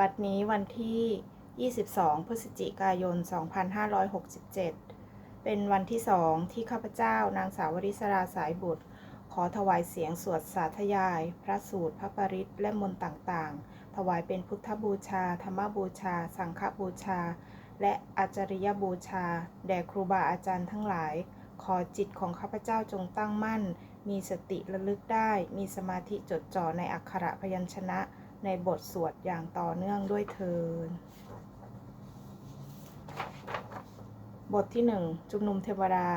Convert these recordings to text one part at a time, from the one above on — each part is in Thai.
บัดนี้วันที่ 22 พฤศจิกายน 2567 เป็นวันที่สองที่ข้าพเจ้านางสาวริศราสายบุตร ขอถวายเสียงสวดสาธยาย พระสูตร พระปริตและมนต์ต่างๆ ถวายเป็นพุทธบูชา ธรรมบูชา สังฆบูชา และอาจริยบูชา แด่ครูบาอาจารย์ทั้งหลาย ขอจิตของข้าพเจ้าจงตั้งมั่น มีสติระลึกได้ มีสมาธิจดจ่อในอักขระพยัญชนะ ในบทสวดอย่างต่อเนื่องด้วยเทินบทที่หนึ่งจุมนุมเทวดา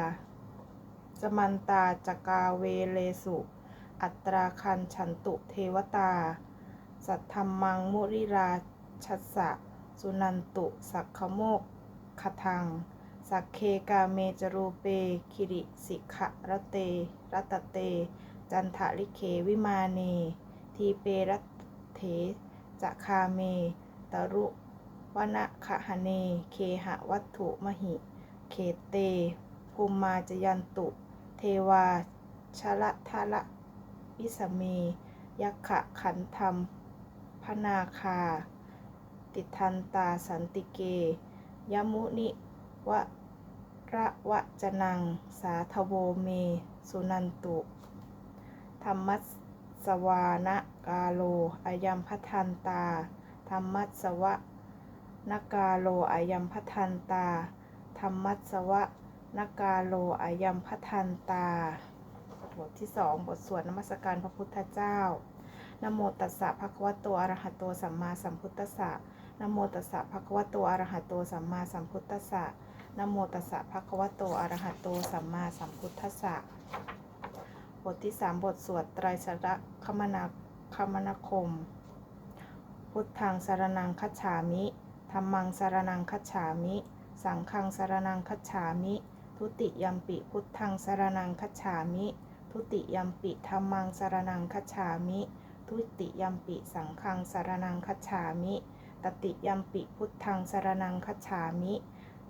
จมันตาจกาเวเลสุ อัตราคันฉันตุเทวตา สัทธรรมังมุริราชัสสะ สุนันตุ สักขโมกขทัง สักเคกาเมจรูเป คิริสิขะระเตรัตเต จันทะลิเควิมาเน ทีเปรัต จะคาเม ตรุวนะขะหะเน เคหะวัตถุมหิ เขเต ภูมมาจยันตุ เทวาชละทะละวิสเม ยักขะขันธรรมพนาคา ติทันตาสันติเก ยมุนิวะระวะจนัง สาทโวเม สุนันตุ ธรรมัส สวานกาโลอายัมพัทันตา ธรรมัสสวะนกาโลอายัมพัทันตา ธรรมัสสวะนกาโลอายัมพัทันตา บทที่สองบทสวดนมัสการพระพุทธเจ้านโมตัสสะภะคะวะโตอะระหะโตสัมมาสัมพุทธัสสะนโมตัสสะภะคะวะโตอะระหะโตสัมมาสัมพุทธัสสะนโมตัสสะภะคะวะโตอะระหะโตสัมมาสัมพุทธัสสะ บทที่สามบทสวดไตรสระคมนาคมนาคม พุทธังสารนังคัจฉามิธรรมังสารนังคัจฉามิ สังฆังสารนังคัจฉามิ ทุติยัมปิพุทธังสารนังคัจฉามิ ทุติยัมปิธรรมังสารนังคัจฉามิ ทุติยัมปิสังฆังสารนังคัจฉามิ ตติยัมปิพุทธังสารนังคัจฉามิ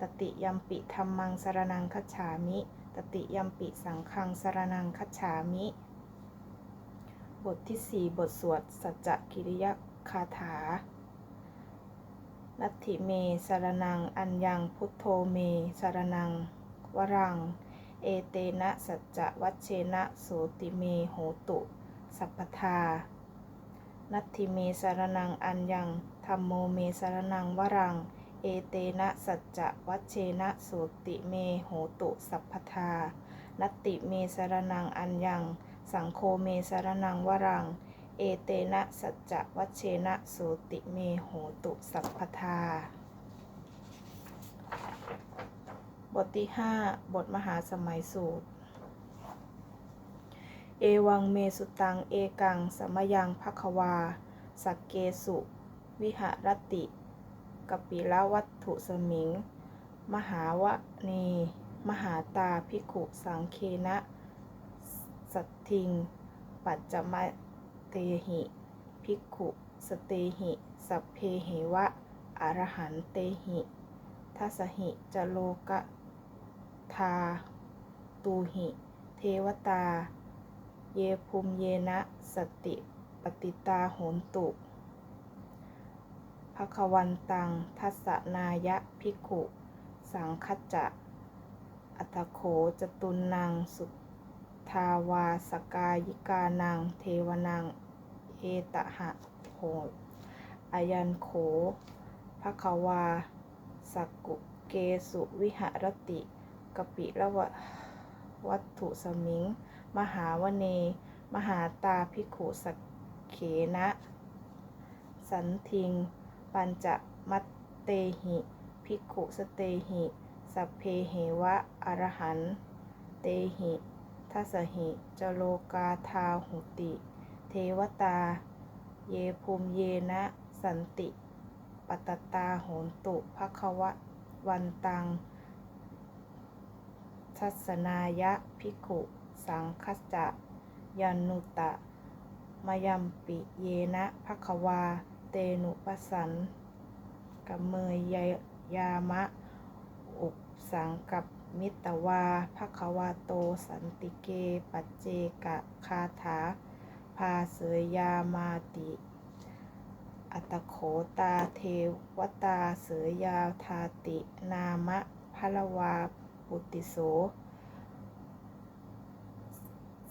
ตติยัมปิธรรมังสารนังคัจฉามิ ตติยัมปิสังฆังสารนังคัจฉามิ บทที่สี่บทสวดสัจจกิริยคาถานัตถิเมสารนัง อัญญัง พุทโธเมสารนัง วรัง เอเตนะสัจจวัชเชนะโสติเมโหตุ สัพพทา นัตถิเมสารนัง อัญญังธรรมโมเมสารนัง วรัง เอเตนะสัจจะวัชเชนะโสติเมโหตุสัพพทา นัตติเมสรนังอัญญัง สังโฆเมสรนังวรัง เอเตนะสัจจะวัชเชนะโสติเมโหตุสัพพทา บทที่ห้าบทมหาสมัยสูตร เอวังเมสุตัง เอกังสมยังภควา สักเกสุ วิหรติ กปิละวัตถุสมิง มหาวะเน มหาตาภิกขุสังเคนะ สัตทิง ปัจจมเตหิภิกขุสเตหิ สัพเพเหวะอรหันเตหิทัสหิจโลกะทา ตูหิ เทวตา เยภูมิเยนะ สติปฏิตาโหนตุ ภควันตัง ทัสนายะภิกขุสังคจจะ อัตโขจตุนนางสุทาวาสกายิกานัง เทวนัง เอตหะโหอายันโขภควาสักกุเกสุวิหรติกปิละวะวัตถุสมิง มหาวเน มหาตาภิขุสกเขนะ สันทิง ปัญจมัตเตหิ ภิกขุสเตหิ สัพเพเหวะอรหันเตหิทัสหิจโลกาทาหุติ เทวตา เยภูมิเยนะสันติ ปตตาโหนตุภควะวันตังทัศนายะภิกขุสังคัสจะยันนุตะ มยัมปิเยนะภควา เตนุปสันกเมยยยามะ อุปสังกับมิตวาภควาโต สันติเก ปัจเจกะคาถา พาเสยยามาติ อัตโขตาเทวตาเสือยาวทาติ นามะพะละวาปุติโส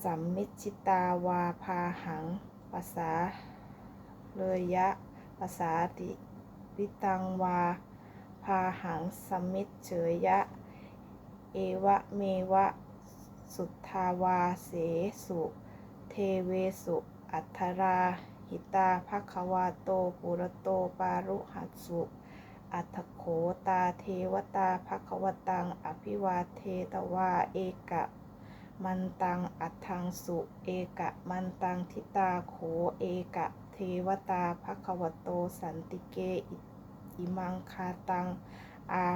สัมมิชิตาวาพาหังภาษา เลยยะภาษาติวิตังวา พาหังสมมิจเฉยยะ เอวะเมวะ สุทธาวาเสสุ เทเวสุ อัทธราหิตาภควาโตปุรโตปารุหัสสุ อัตโขตาเทวตาภควตัง อภิวาเทตวาเอกะมันตังอัตถังสุ เอกะมันตังทิตาโขเอกะ เทวตาภควโต สันติเก อิมังคาตัง อา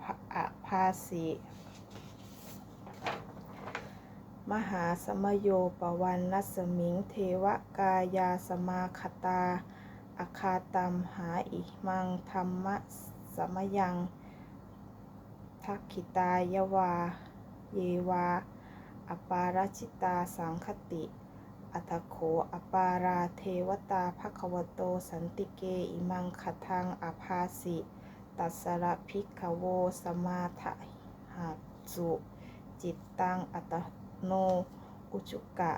ภอาภาสิมหาสมโยปวันนัสมิง เทวกายาสมาคตาอาคาตัมหาอิมังธรรมะสมยังทักขิตายวา เยวา อปาราชิตาสังคติ อัตโขอปาราเทวตาภควโต สันติเก อิมังคทังอภาสิ ตัสระภิกขโว สมาทหัสุ จิตตังอัตโน อุจุกะ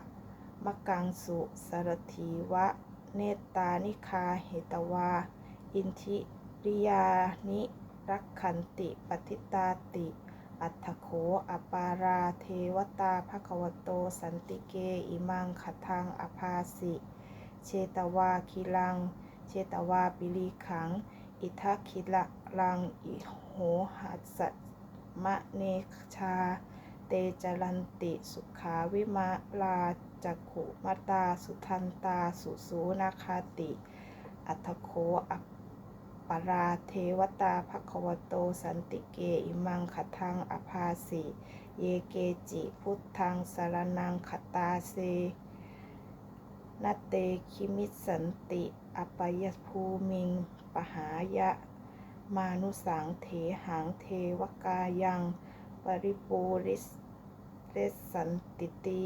มะกังสุสารถีวะ เนตตานิคาเหตวา อินทิริยานิรักขันติปฏิตาติ อัตถโขอปาราเทวตาภควโต สันติเก อิมังคทังอภาสิ เชตวาคิลัง เชตวาปิลีขัง อิทักคิละลัง อิโหหัสสะมะเนชา เตจรันติสุขาวิมาลาจักขุมตาสุทันตาสุสูนาคาติ อัตถโขอปาราเทวตาภควโตสันติเกอิมังคทังอภาสิเยเกจิพุทธังสารนังคตาเซนเตคิมิสันติ อปยภูมิง ปหายะ มานุสังเถหังเทวกายัง ปริปูริสเรสสันติตี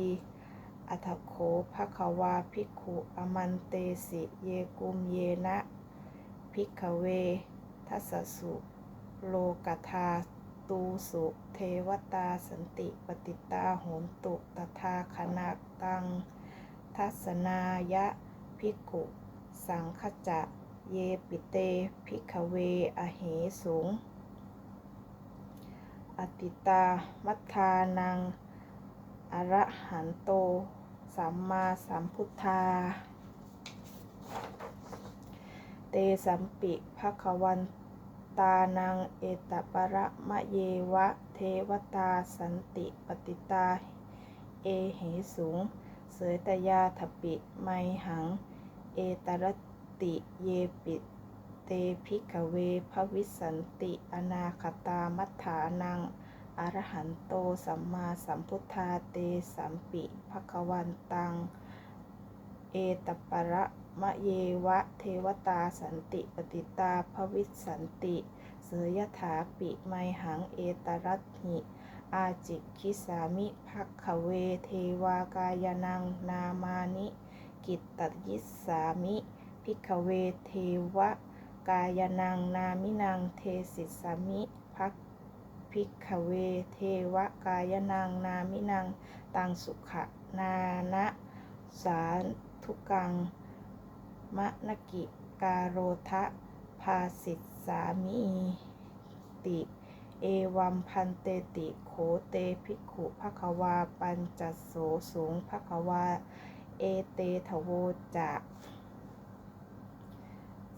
อัตถโขภควาภิกขุอมันเตสิ เยกุมเยนะ ภิกขเว ทัสสุ โลกธาตูสุ เทวตาสันติปฏิตาโหนตุตถาคณาตัง ทัศนายะภิกขุ สังคจะ เยปิเตภิกขเว อเหสุงอติตา มัทานัง อระหันโต สัมมาสัมพุทธา เตสัมปิภควันตานังเอตปะระมะเยวะเทวตาสันติปฏิตา เอเหสุงเสยตยาถปิไมหัง เอตรติเยปิเตภิกเวภวิสันติอนาคตามัฏฐานังอรหันโตสัมมาสัมพุทธาเตสัมปิภควันตัง เอตปะระ มะเยวะเทวตาสันติปฏิตาภวิสันติ เสยถาปิไมหังเอตรัตหิ อาจิคิสามิภักขเวเทวากายนังนามานิ กิตตยิสสามิภิกขเวเทวกายนังนามินังเทสิสามิภักภิกขเวเทวกายนังนามินังตังสุขนานะสาธุกัง มะนกิการโรทะภาสิสสามีติ เอวัมพันเตติโขเตภิกขุภควาปัญจโสสูงภควา เอเตทโวจะ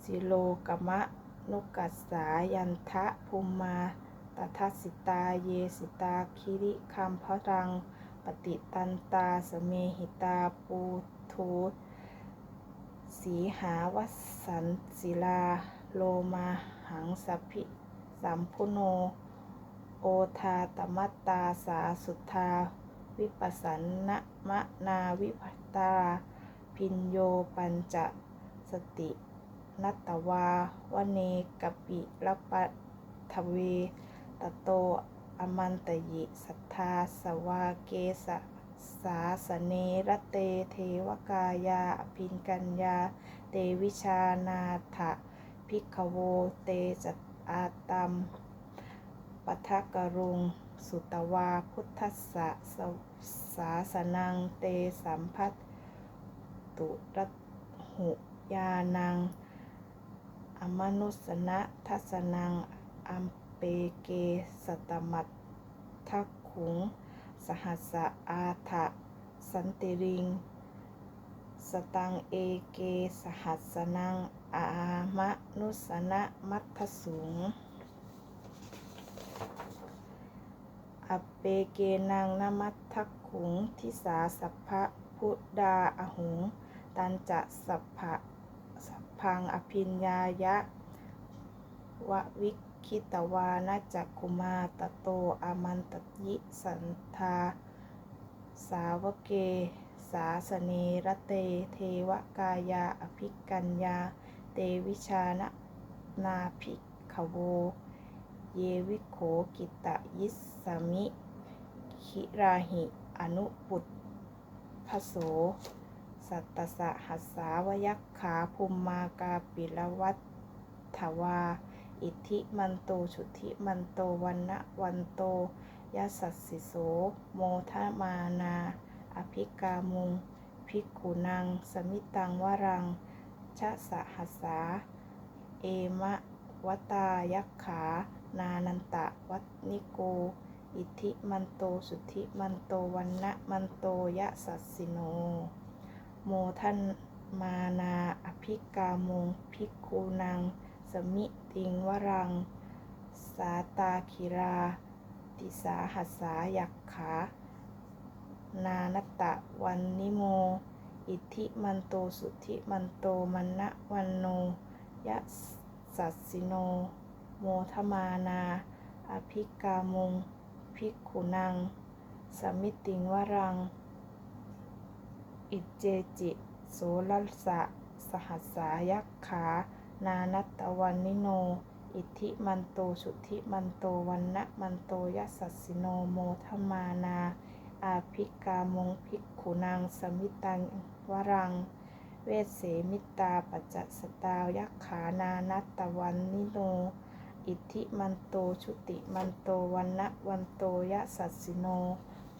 สิโลกมะนุกัสสายันทะภูมมาตทัสสิตาเยสิตาคิริคัมพรัง ปฏิตันตาสเมหิตาปูทู สีหาวัสสันศิลา โลมาหังสัพพิสัมพุโน โอทาตมัตตาสาสุทา วิปัสสันนะมะนาวิภัตตา พินโยปัญจสตินัตวาวเนกปิรปัทเวตโตอมันตยิ สัทธาสวาเกสะ สาสเนรเตเทวกายาอภินกัญญา เตวิชานาถะพิกโวเตจัตอาตัมปัทกรุง สุตวาพุทธสสะสสาสนังเตสัมพัตตุรหุยานัง อมนุสนะทัสนังอัมเปเกสตมัตทักขุง สหัสอาทะสันติริง สตังเอเก สหัสสนัง อามะนุสนะมัทธสูงอเปเกนังนมัทักขุงทิสาสัพพะพุทดาอหุง ตันจะสัพพะสัพพังอภิญญายะวะวิก คิตวานาจักคุมาตโตอามันตยิสันทา สาวเก สาสเนรเต เทวกายาอภิกัญญา เตวิชานะนาภิกขโว เยวิโขกิตะยิสมิ คิราหิ อนุปุตพโส สัตตสหัสสาวยักขาภูมมากาปิลวัตถวา อิทธิมันโตชุติมันโตวันนะวันโตยะสัสสิโสโมทะมานา อภิกามุง ภิกขุนัง สมิตังวรัง ชะสะหัสสา เอมะวตายักขา นานันตะวัตนิโก อิทธิมันโตสุทธิมันโตวันนะมันโตยะสัสสิโน โมทันมานา อภิกามุง ภิกขุนัง สมิ ติงวรัง สาตาคิรา ติสาหัสสายักขา นานตะวันนิโม อิทธิมันโตสุทธิมันโตมันนะวันโนยะสัสสิโน โมทมานา อภิกามุงภิกขุนัง สมิติงวรัง อิจเจจิ โสรัสสะ สหัสสายักขา นานัตตวันนิโน อิทธิมันโต สุทธิมันโต วันนะมันโตยัสสัสสิโนโมทมานา อาภิกามงภิกขุนางสมิตังวรัง เวสเสมิตาปัจจสตายักขานานัตตวันนิโน อิทธิมันโต ชุติมันโต วันนะวันโตยสัสสิโน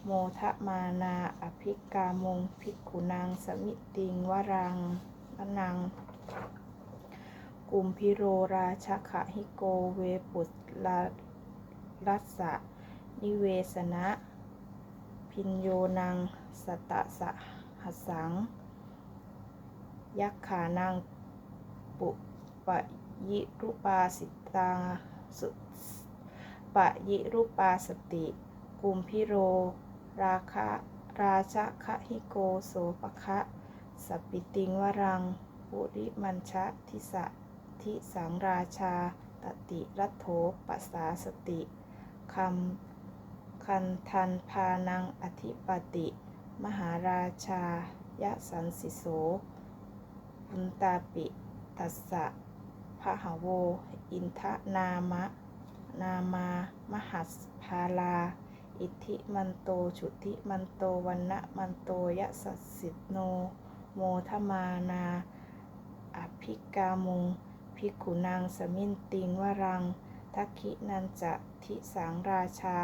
โมทมานา อภิกามง ภิกขุนางสมิติงวรังวนัง กุมพิโรราชขะหิโกเวปุตลารัสะนิเวสนะ พินโยนัง สตะสะหัสสัง ยักขานัง ปุปะยิรุปาสิตาสุปะยิรุปาสติ กุมพิโร ราคะราชคะหิโกโสปะคะสปปิติงวรัง ปุริมันชะทิสะ ทิสังราชา ตติรัตโถปัสสาสติคำคันทันพานังอธิปติ มหาราชายะสันสิโสปุนตาปิตัสสะพะหาโว อินทะนามะ นามามหัสภาลา อิทธิมันโต ชุติมันโตวันนะมันโตยะสัสสิโน โมทมานา อภิกามุง ภิกขุนางสมินติงวรัง ทักขินันจะทิสังราชา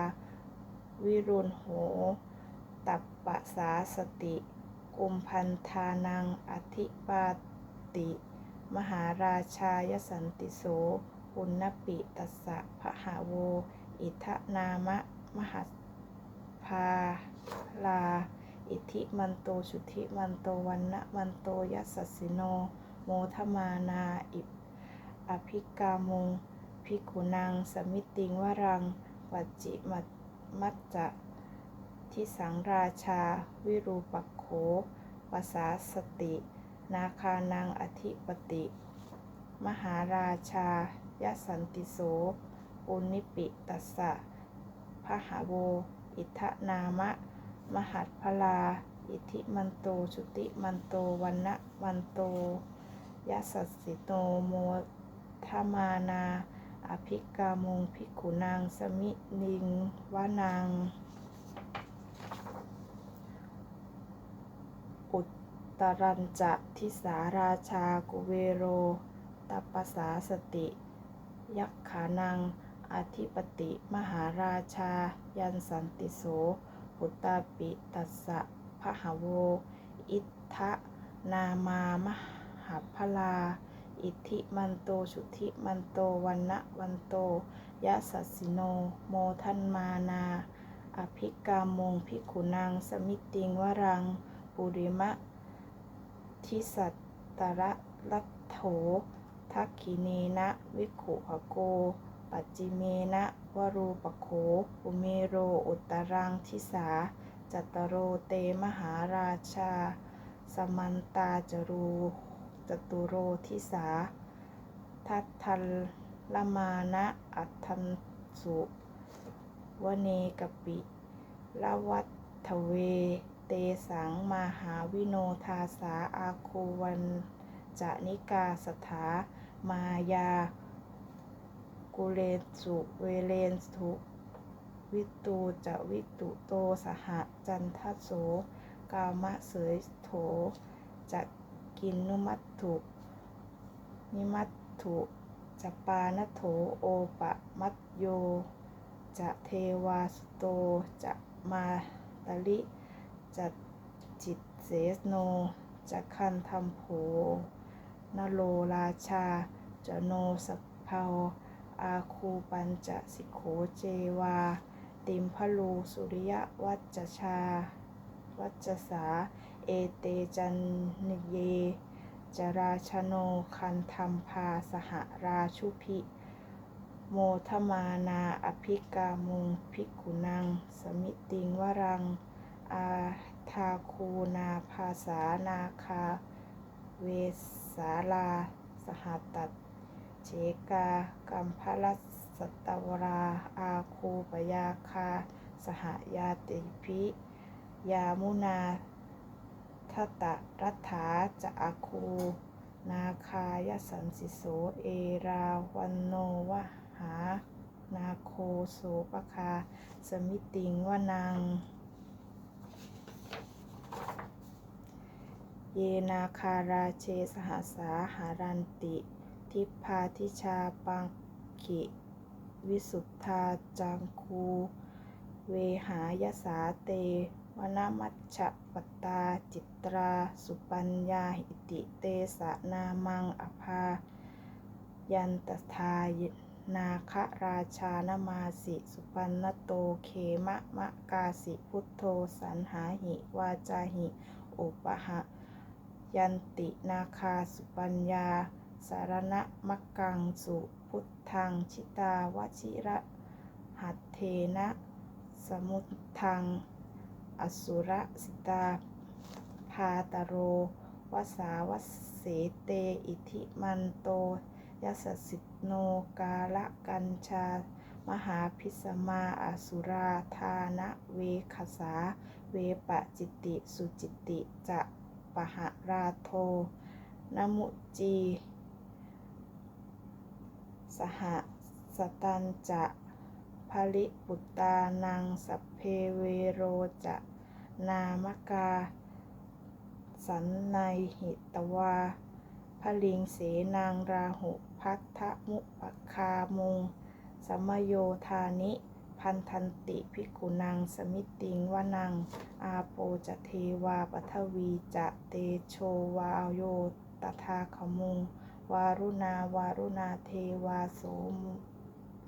วิรุณโห ตัปปะสาสติ กุมพันธานังอธิปาติ มหาราชายสันติโสปุณปิตัสสะพะหาโว อิทนามะ มหัสภาลา อิทธิมันโตชุติมันโตวันนะมันโตยัสสสสิโน โมทมานาอิ อภิกามุงภิกขุนางสมิติงวรัง วัจจิมัจมัจจะทิสังราชา วิรูปักโขปสาสติ นาคานังอธิปติ มหาราชายสันติโสปุณนิปิตัสสะพหาโว อิทะนามะ มหัตพลา อิทิมันโตชุติมันโตวันนะมันโตยสัสสิโนโม ทมานา อภิกามงภิกขุนางสมินิงวานางอุตรัญจะทิสาราชากุเวโรตัปสาสติ ยักขานัง อธิปติมหาราชา ยันสันติโสปุตตาปิตัสสะพะหโว อิทธนามามหาพลา อิทธิมันโตชุธิมันโตวันนะวันโตยะสัสสิโน โมทันมานา อภิกามงพิขุนังสมิติงวรัง ปุริมะ ทิสัตตระลัทโถทักขิเนนะวิขุภโก ปัจจิเมนะวรูปโขอุเมโรอุตรังทิสา จัตตโรเตมหาราชา สมันตาจรู จตุโรทิสาทัตทัลละมานะอัตทันสุวเนกปิละวัตทเว เตสังมหาวิโนทาสาอาคูวันจะนิกาสถามายา กุเลนสุเวเลนสุวิตูจะวิตุโตสหจันทโส กามะเสยโถจะ กินนุมัตถุ นิมัตถุจะปานโถโอปะมัตโย จะเทวาสโต จะมาตลิจะจิตเสสโน จะคันธรรมโผนโลราชา จะโนสพเพาอาคูปัญจะสิโขเจวา ติมพลูสุริยวัจชา วัจจสา เอเตจันนเย จราชโนคันธรรมพาสหราชุพิโมทมานาอภิกามุงภิกขุนัง สมิติงวรัง อาทาคูนาภาษานาคา เวสาลา สหตัดเชกากัมพลัสสตวรา อาคูปยาคา สหยาติพิ ยามุนา ทตะรัฐาจะอาคู นาคายสันสิโส เอราวันโนวหา นาโคโสปคา สมิติงวนัง เยนาคาราเชสหสาหารันติ ทิพพาทิชาปังขิวิสุทธาจังคู เวหายสาเต วนามัชฌะปตตาจิตรา สุปัญญาหิติเตสะนามังอภา ยันตทายนาคราชานมาสิ สุปันนโตเขมะมะกาสิพุทโธสันหาหิ วาจาหิอุปหะ ยันตินาคาสุปัญญา สารณะมักังสุพุทธังชิตาวชิระหัตเทนะ สมุทธัง อสุรสิตา พาตโร วสาวเสเต อิทิมันโตยัสสิโนกาละกัญชา มหาพิสมาอสุราธานะเวคสา เวปะจิติ สุจิติจะปหะราโทนมุจี สหสตันจะ ภลิปุตตานังสัพเพเวโรจะนามกา สันในหิตวาพลิงเสนางราหุพัทธมุปคามุงสมโยธานิ พันทันติภิกุนังสมิติงวนัง อาโปจะเทวาปัทวีจะเตโชวาโยตถาคมุง วารุณาวารุณาเทวาโส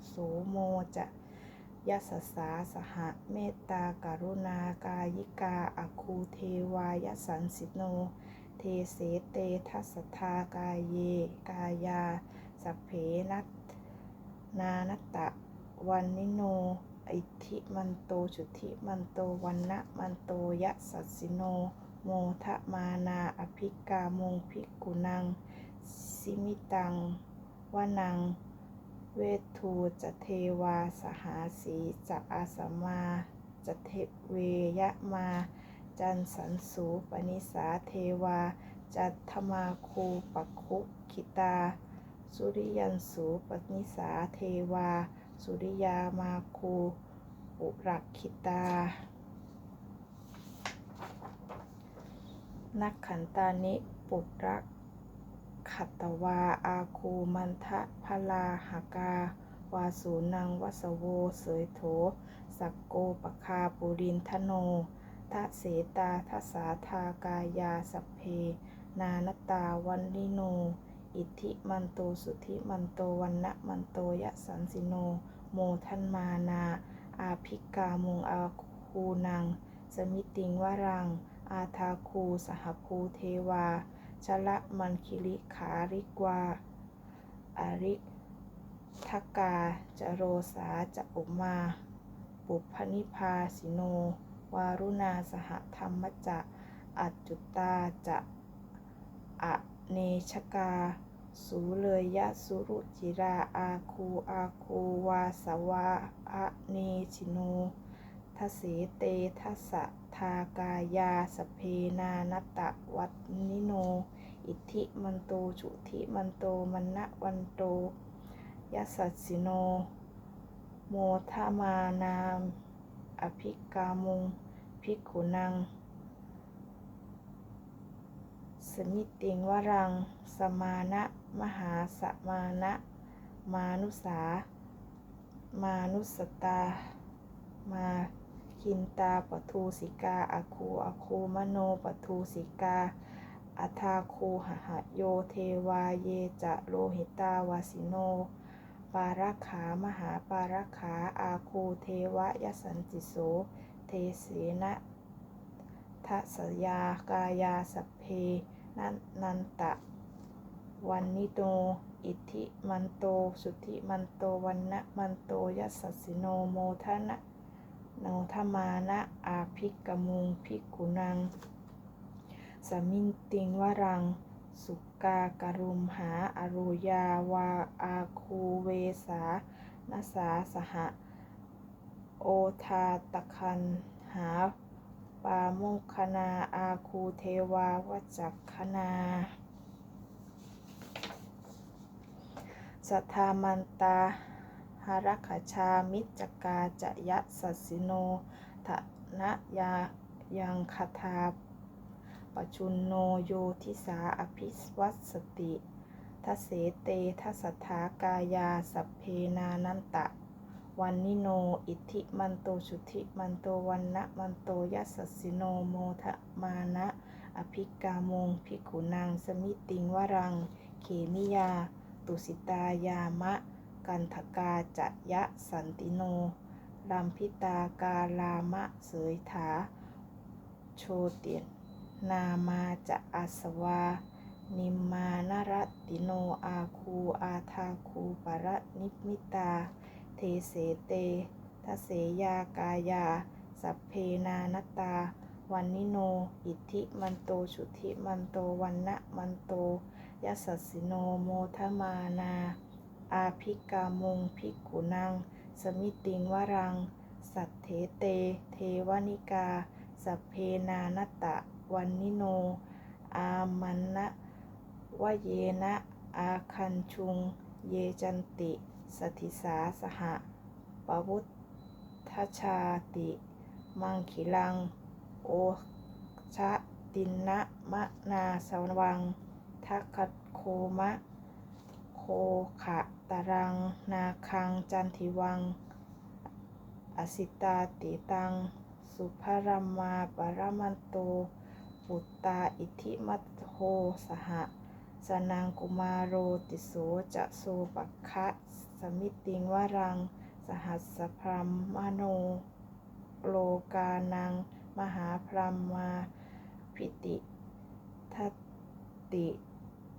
โสโมจะ ยัสสาสหะเมตตาการุณากายิกาอคูเทวายสันสิโน เทเสเตทัสทากายเย กายาสัพเพนัตนานัตตะวันนิโน อิทธิมันโตชุธิมันโตวันนะมันโตยะสัสสิโน โมทะมานาอภิกามงภิกุนัง สิมิตังวานัง เวทูจะเทวาสหาสีจะอาสมาจะเทเวยะมา จันสันสูปนิสาเทวา จัตธมาคูปักคุคิตา สุริยันสูปนิสาเทวา สุริยามาคูปุรักขิตา นักขันตานิปุตระ ขัตตวา อาคูมันทะพลาหากา วาสูนังวัสโว เสยโถ สักโกปคาปุรินทโนทะเสตาทสาทากายาสัพเพ นานตาวันลิโน อิทธิมันโตสุทธิมันโตวันนะมันโตยะสันสิโน โมทันมานา อาภิกามุงอาคูนัง สมิติงวรัง อาทาคูสหภูเทวา ชละมันคิริขาริกวาอริทกาจโรสาจะอุมา ปุพพนิพาสิโน วารุณาสหธรรมจะอัจจุตาจะอะเนชกา สูเลยยะสุรุจิราอาคูอาคูวาสวาอะเนชิโน ทเสเตทัสะทากายาสเพนานตะวัตนิโน อิทธิมันโตจุทิมันโตมันนะวันโตยัสสสิโน โมทามานาม อภิกามุงภิกขุนัง สมิติงวรัง สมานะ มหาสมานะ มานุสา มานุสตา มา คินตาปทูสิกาอาคูอาคูมโนปทูสิกาอัทาคูหหโยเทวาเยจะโลหิตาวาสิโน ปาราขามหาปาราขาอาคูเทวะยสันติโส เทเสนะทัสยากายาสัพเพนันนันตะ วันนิโต อิทธิมันโต สุทธิมันโตวันนะมันโตยัสสิโนโมทนะ นทมานะอาภิกกมุงภิกขุนัง สมินติงวรัง สุกาการุมหาอรุยาวาอาคูเวสานาสาสหะ โอทาตะคันหา ปาโมคคนาอาคูเทวาวัจักคนาสัทธามันตา หารักขชามิจจกาจะยะสัสสิโนทะนะยายังคาทาปชุนโนโยทิสาอภิสวัตสติทเสเตทัสถากายาสัพเพนานันตะ วันนิโน อิทธิมันโตชุติมันโตวันนะมันโตยัสสสิโนโมทะมานะอภิกามงภิกขุนางสมิติงวรัง เขมิยา ตุสิตายามะ กันทกาจะยะสันติโนลัมพิตากาลามะเสยถา โชเตียนนามาจะอาสวา นิมมานรติโนอาคูอาทาคูปรนิมิตา เทเสเตทเสยากายา สัพเพนานตา วันนิโน อิทธิมันโตชุติมันโตวันนะมันโตยัสสสิโนโมทมานา อาภิกามุงภิกขุนัง สมิติงวรัง สัทเถเต เทวนิกา สัพเพนานตะ วันนิโน อามันนะวะเยนะ อาคันชุง เยจันติ สถิสาสหะปวุทชาติ มังคิลัง โอชะตินะมะนาสวังทักขโคมะ ขะตารัง นาคัง จันทิวัง อสิตาติตัง สุภรมาปรมันโต ปุตตาอิทิมัตโหสหะ สนางกุมารโรติโสจะโสปัคคะ สมิติงวรัง สหัสพรหมโน โลกานัง มหาพรหมา พิติทัตติ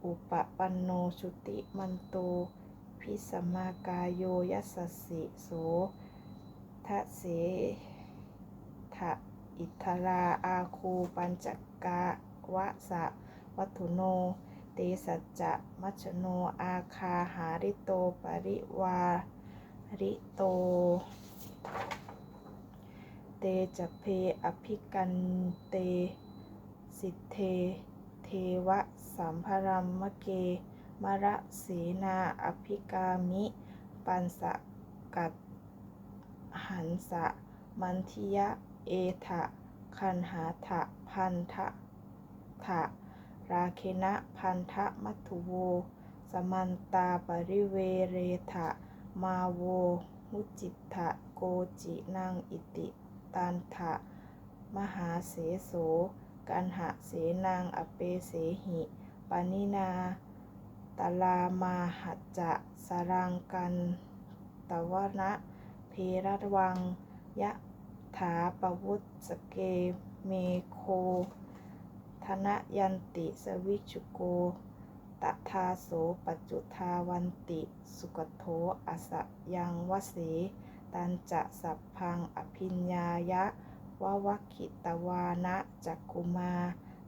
อุปปันโนชุติมันโต พิสมากายโยยัสสิโสทะเสทะอิทธาราอาคูปัญจกาวะสะวัตุโน เตสัจจะมัชโนอาคาหาริโตปริวาริโต เตจะเพอภิกันเต สิทเท เทวะ สัมภรัมมะเก มระสีนาอภิกามิ ปันสะกัดหันสะ มันทิยะ เอทะ คันหาทะพันทะทะราเคนะพันธมัทุโว สมันตาปริเวเรทะ มาโว มุจิตะโกจินังอิติตันทะ มหาเสโสกันหะเสนังอเปเสหิ ปานินาตลามาหัจจะสรังกันตวนะเพรวัง ยะถาปวุตสเกเมโค ธนยันติสวิชุโกตทาโสปัจจุทาวันติ สุกโถอสยังวเสตันจะสัพพังอภิญญายะวะวัคคิตวานะจักกุมา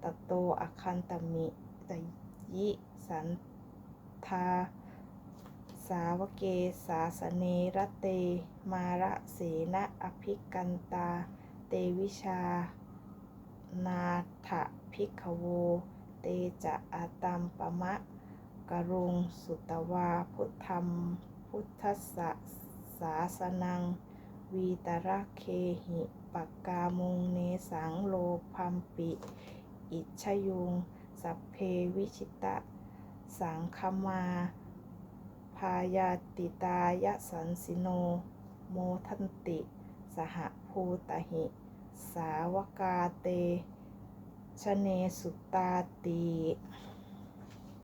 ตโตอคันตมิ ตยิสันทา สาวเกสาสเนรเต มาระเสนะอภิกันตา เตวิชา นาถพิกโว เตจะอาตัมปะมะกรุงสุตวา พุทธัมพุทธสสะสาสนัง วีตระเคหิปักกามุงเนสังโลพัมปิ อิชยุง สัพเพวิชิตะ สังคมา พายาติตายสันสิโน โมทันติ สหภูตหิ สาวกาเตชเนสุตตาติ